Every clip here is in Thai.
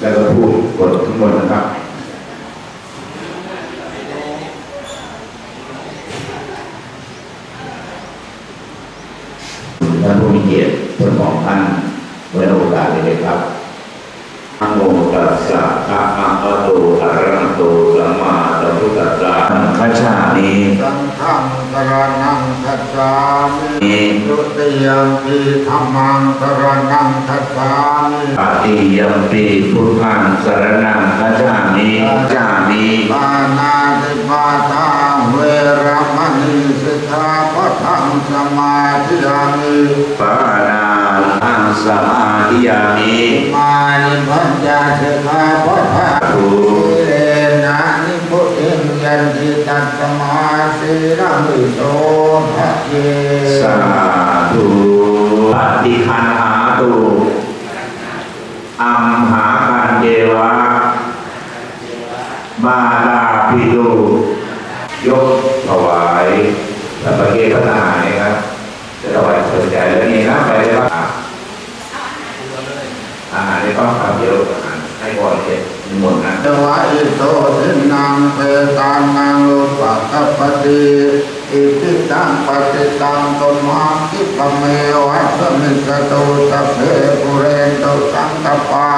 แล้วก็พูดบททั้งหมดนะครับท่านผู้มีเกียรติทั้งสองท่านไว้ในโอกาสเลยครับนะโมตัสสะภะคะวะโตอะระหะโตสัมมาสัมพุทธัสสะข้าชาตินี้สังฆังสรณัง คัจฉามินี้ทุติยมปีธรรมังสรณังคัจฉามิปฏิยัมปีพุทธังสรณังข้าชาตินี้ชาตินี้ปานาติปาตาเวรมณีสิกขาปะทังสมาธิยามิปานาอังสมาธิยามิมานิพัญญาสิกขาปะทังทุเอนะนิพุติงยันติตัสสมาสี รังวิโสภะเยสาธุปฏิคันหาตุอัมหากันเจวะ มาลาพิโดยกถวายและประเกศพระทหารนะครับจะถวายสนใจแล้วนี่นะไปได้ปะอาหารในต้องทำเยอะอาหารให้ก่อนเสร็จนิมนต์นะเทวะอิโตทินังเปตานั ปฏิอิทิตังปฏิตังตุมาคิปเมวะสมิสตุสัพเพปุเรนตุสังกปา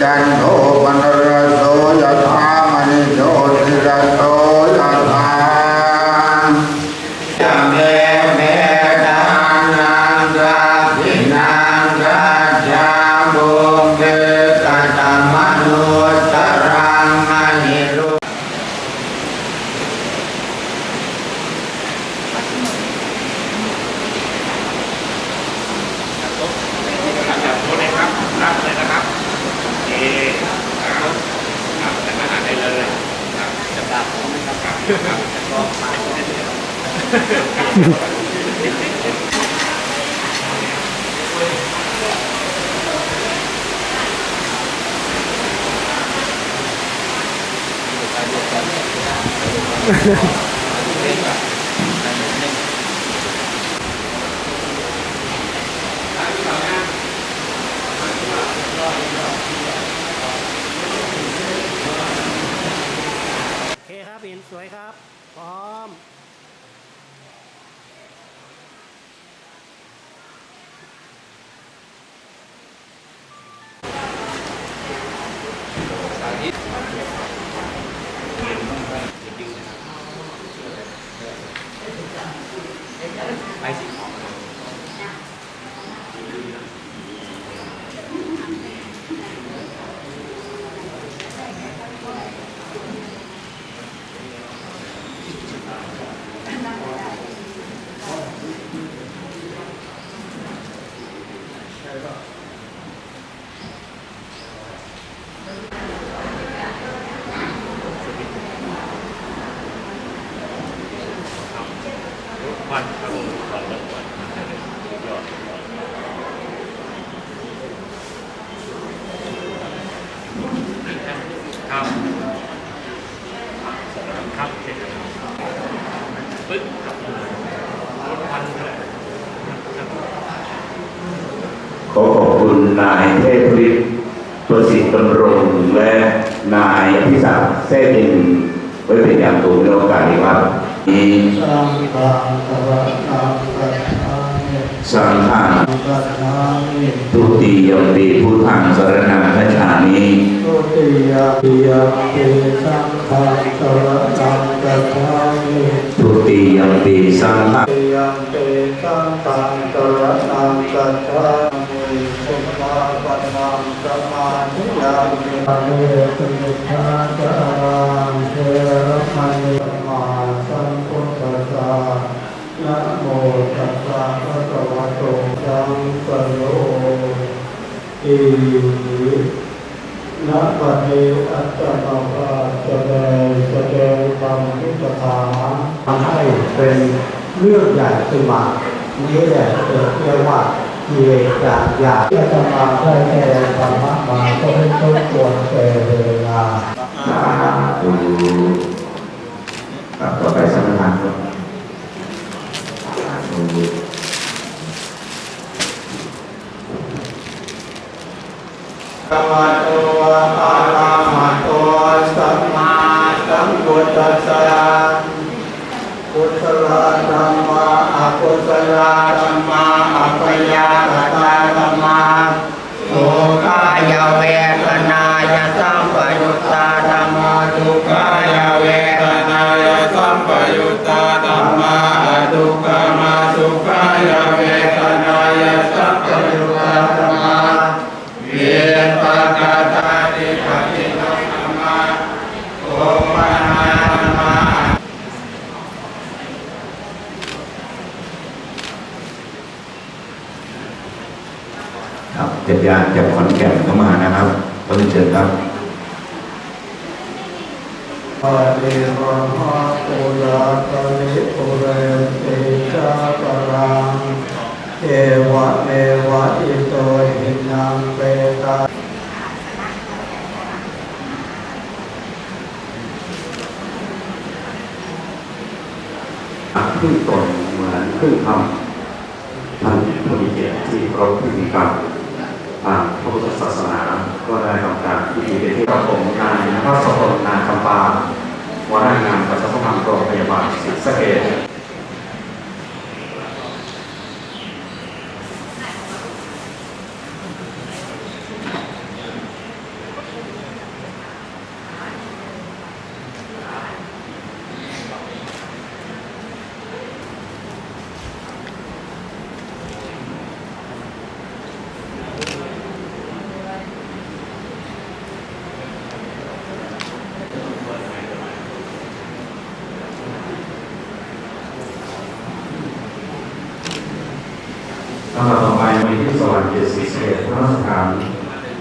จันโทปนรโสยธามณิโชติรโสยถาจังเลเมตานังราภินังราชาบุเกตตมนุสรังมหิรุ จับตัว เลยครับรับเลยนะครับโอครับครับแต่มาอ่าได้เลยครับจะตามผมนะครับครับครับก็มาได้เลย โอเคครับเห็นสวยครับ พร้อม ไปสีทอง ควันครับผมควันแล้วควันยอดครับครับเสร็จแล้วปึ๊บครับรถควันเลยครับ ขอขอบ คุณนายเทพฤทธิ์ประสิทธิ์ดำรงและนายอภิศักดิ์แท้จริงไว้เป็นอย่างสูงในโอกาสนี้ครับนี้สังฆาทุติยมปีพุทธังสรณังคัจฉามิทุติยมปีสังฆังสรณังคัจฉามิทุติยมปีสังฆังทุติยมปีสังฆังสรณังคัจฉามิ นังสมาธิยามิอะเรสุนิชาจารังเทระมณีสัมมาสัมพุทธัสสะนะโมตัสสะภะคะวะโตสัมปะโยอิณปัจจุอัตตมาภาแสดงแสดงธรรมทุกถาทำให้เป็นเรื่องใหญ่ขึ้นมานี้แหละเรียกว่า กิเลสจากอยากที่จะมาได้แสดงธรรมะมาก็ให้ต้องควรแก่เวลาสาธุต่อไปสัมทานครับสาธุวะโตอะระหะโตสัมมาสัมพุทธัสสะกุศลธรรมะอกุศลธรรมะอัปยากตาธรรมะโสกายเวทนายสัมปยุตตาธรรมะทุกขายเวทนายสัมปยุตตาธรรมะทุกขมาสุขายเวทนายสัมปยุตตาธรรมะ เวียนปากาตาติปฏิโนธรรมะโอปะนาธรรมะ ครับเจ็ดยานจากขอนแก่นเข้ามานะครับก็เรียนเชิญครับปะเดวะหะปุราปะริปุเรนติสาปะรังเอวะเมวะอิโตหินังเปตาครึ่งตนเหมือนครึ่งธรรมท่านผู้มีเกียรติที่เคารพผู้มีกรรม ทางพระพุทธศาสนา ก็ได้ทำการพิธีเป็นที่ประสงค์นายพระสมนนาคำปาหัวหน้างานประชาสัมพันธ์โรงพยาบาลศรีสะเกษ ลำดับต่อไปมี เกียรติศรีสะเกษพระราชทาน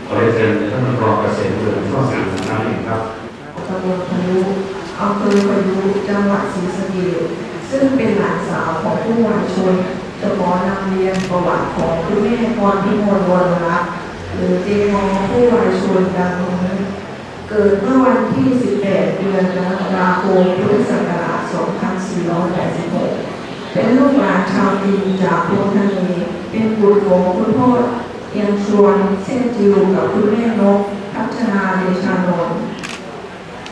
ขอเรียนเชิญท่านรองเกษตรเมืองช่วงสี่ท่านหนึ่งครับตำบลพายุอำเภอพายุจังหวัดศรีสะเกษซึ่งเป็นหลานสาวของผู้วายชนจะขอนำเรียนประวัติของคุณแม่พรพิมลวรรัตน์หรือเจมอผู้วายชนดังนี้เกิดเมื่อวันที่ 18 เดือนกรกฎาคมพุทธศักราช 2486 เป็นลูกหลานชาวจีนจากพวงทะเลเป็นบุตรของคุณพ่อเอียงชวนเส้นจิวกับคุณแม่นกพัฒนาเดชานนท์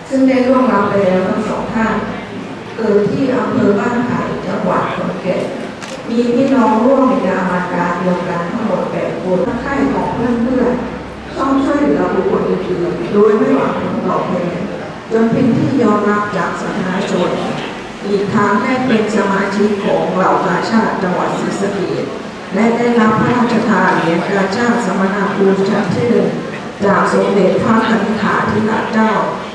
ซึ่งได้ร่วงรับไปแล้วทั้งสองท่าน เกิดที่อำเภอบ้านไผ่จังหวัดขอนแก่นมีพี่น้องร่วมในการมาการเดียวกันทั้งหมดแปดคนทั้งค่ายของเพื่อนๆช่องช่วยเหลือบุคคลอื่นๆโดยไม่หวังผลตอบแทนจนเป็นที่ยอมรับจากสาธารณชน อีกทั้งได้เป็นสมาชิกของเหล่ากาชาติจังหวัดศรีสะเกษและได้รับพระราชทานเหรียญกาชาติสมนาคุณชั้นที่หนึ่งจากสมเด็จพระคณิษฐาธิราชเจ้า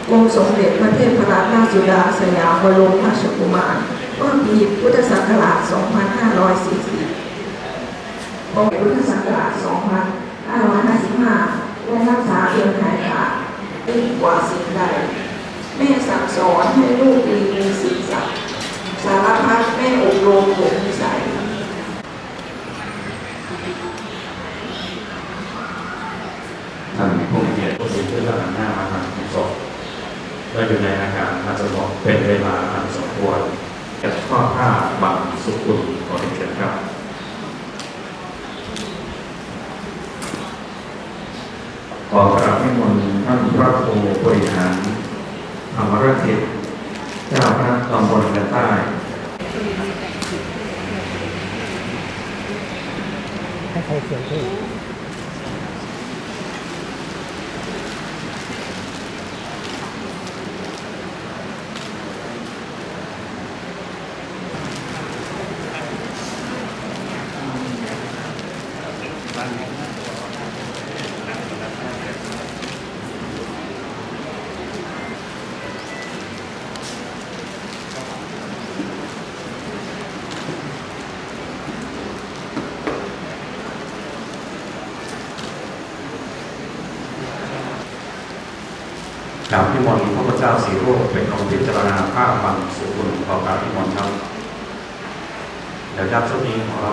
กรมสมเด็จพระเทพรัตนราชสุดาสยามบรมราชกุมารเมื่อปีพุทธศักราช 2540องค์พุทธศักราช 2555ได้รักษาเพียงหายขาดยิ่งกว่าสิ่งใด แม่สั่งสอนให้ลูกดีมีศีลสัตว์สารพัดแม่อบรมผมนิสัยท่านผู้มีเกียรติผู้สูงขึ้นและหันหน้ามาทางศพก็อยู่ในอาการอาจจะบอกเป็นเวลาอันสมควรจะข้อผ้าบังสุขุลขอเรียนครับขอกราบนิมนต์ท่านพระครูบริหาร ธรรมรัติเจ้าคณะตำบลกระใต้ให้ใครเขียนชื่อ พิมลพระพุทธเจ้าสีรูปเป็นองค์พิจารณาภาพบางสุขุลขอกราบพิมลครับเดี๋ยวยับชุดนี้ของเรา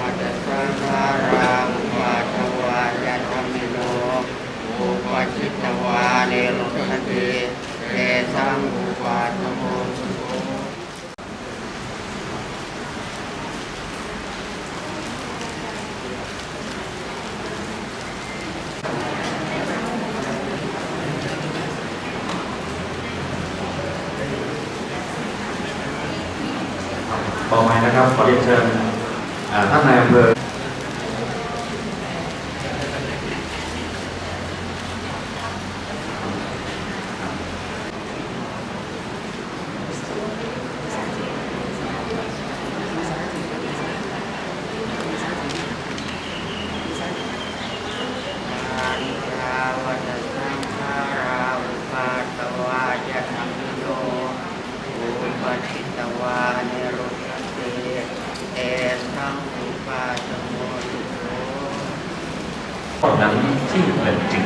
อาจจะสังขารังวาทวายะธรรมิโนอุปชิตวาเนรุสติเตสังอุปาทโมสุโข ต่อไปนะครับขอเรียนเชิญท่านนายอำเภอ อานิจจาวัฏสังขาราอุปาทวายะธรรมิโนอุปชิตวาเนรุสติเตสังอุปาทโมสุโข ตอนนั้น ที่เป็นจริง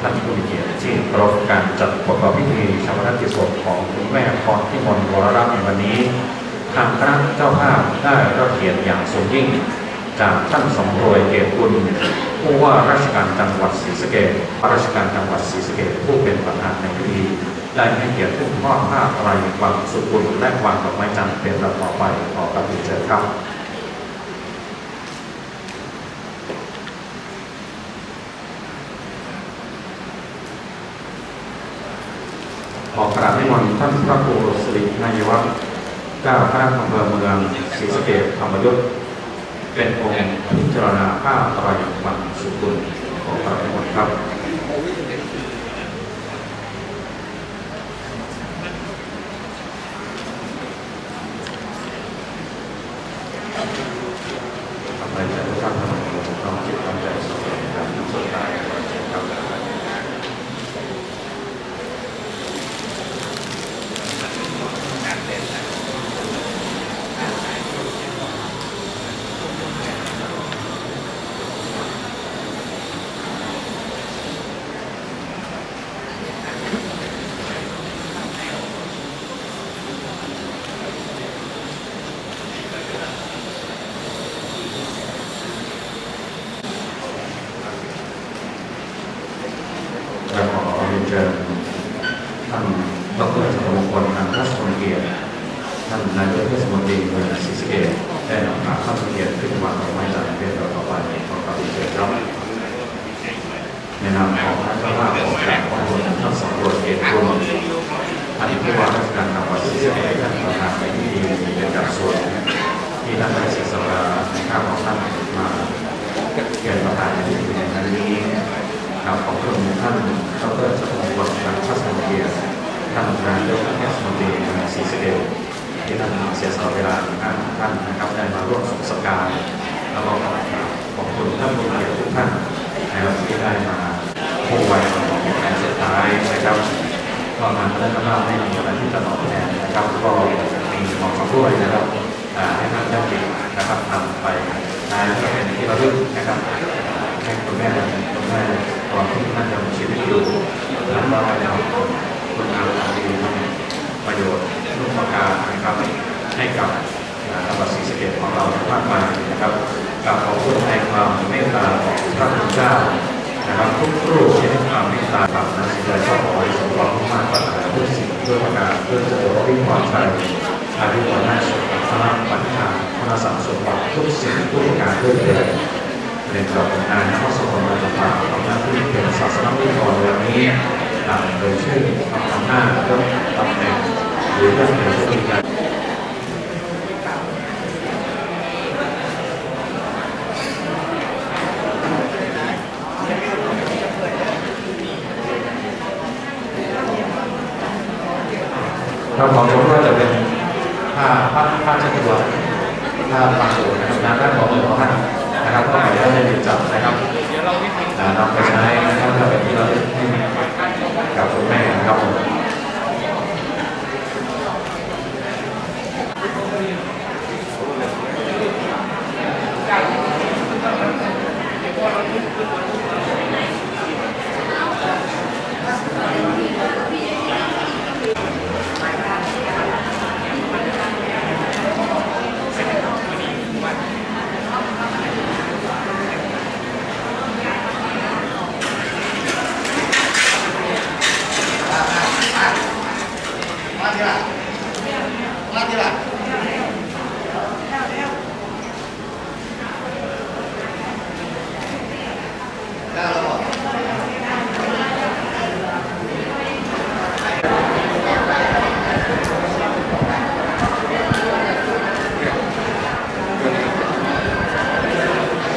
ท่านผู้มีเกียรติที่เคารพการจัดประกอบพิธีชาปนกิจศพของคุณแม่พรที่มนวรรัตน์ในวันนี้ ทางคณะเจ้าภาพได้รับเกียรติอย่างสูงยิ่ง จากท่านสมรวยเกตคุณผู้ว่าราชการจังหวัดศรีสะเกษราชการจังหวัดศรีสะเกษผู้เป็นประธานในพิธีได้ให้เกียรติขึ้นทอดผ้าไรความสุขุลและควางดอกไม้จันทร์เป็นลำต่อไปขอกราบเรียนเชิญครับ ขอก ราบนิมนต์ท่านพระครูสิรินายวัฒน์เจ้าคณะอำเภอเมืองศรีสะเกษธรรมยุทธเป็นองค์พิจารณาผ้าไตรวันสุกุลของกราบนิมนต์ครับทำให้ทุกท่านทำให้น้อมจิตน้อมใจสงบการสวดตายครับ และขอเรียนเชิญท่านดรชัยมงคลอันทัศนเกียรติท่านนายกเทศมนตรีเมืองศรีสะเกษได้นำพาท่านเกียรติขึ้นวางดอกไม้จันทร์เป็นต่อไปขอกราบเรียนเชิญครับในนามของท่านเจ้าภาพของการขอบคุณท่านสำรวจเกียรติคุณท่านผู้ว่าราชการจังหวัดศรีสะเกษท่านประธานในพิธีเป็นการส่วน ทำให้เสียสละข้าวของท่านมาเกียรติประธานในพิธีในครั้งนี้ครับขอบคุณท่านดรชัยมงคลการทัศนเกียรติท่านนายกเทศมนตรีเมืองศรีสเกษที่ท่านเสียสละเวลาท่านท่านนะครับได้มาร่วมส่งสการแล้วก็ขอบคุณท่านผู้มีเกียรติทุกท่านนะครับที่ได้มาพบไว้ของแผนสุดท้ายนะครับก็งานพระราชทานไม่มีอะไรที่จะตอบแทนนะครับก็มีของสำรวยนะครับ ให้ท่านเจ้าหญิงนะครับทำไปนะก็เป็นที่ระลึกนะครับให้คุณแม่คุณแม่ตอนที่ท่านยังมีชีวิตอยู่แล้วก็ได้ทำคุณงามความดีประโยชน์ร่วมการนะครับให้กับจังหวัดศรีสะเกษของเรามากมายนะครับกับขอบคุณในความเมตตาของพระคุณเจ้านะครับทุกรูปที่ให้ความเมตตากับนักสิ่งใดก็ขอให้สมหวังมากกว่าทุกสิ่งด้วยประการเพื่อจะได้รับความชัยอายุวันน่าสุข ภาพปัญหาพระสังสมบัติทุกสิ่งทุกประการด้วยเถิดเรียนกับนายนภัสสรต่างๆทำหน้าที่เป็นศาสนาวิทยากรวันนี้อ่านโดยชื่อทำหน้าก็ตำแหน่งหรือเรื่องในธุรกิจถ้าควารู้ว่าจะเป็นผ้า ผ้าผ้าเช็ดตัวถ้าบางส่วนนะครับน้ำด้านของมือของท่านนะครับก็หมาะครับเดี๋ยวเรานิดนึงจับนะครับ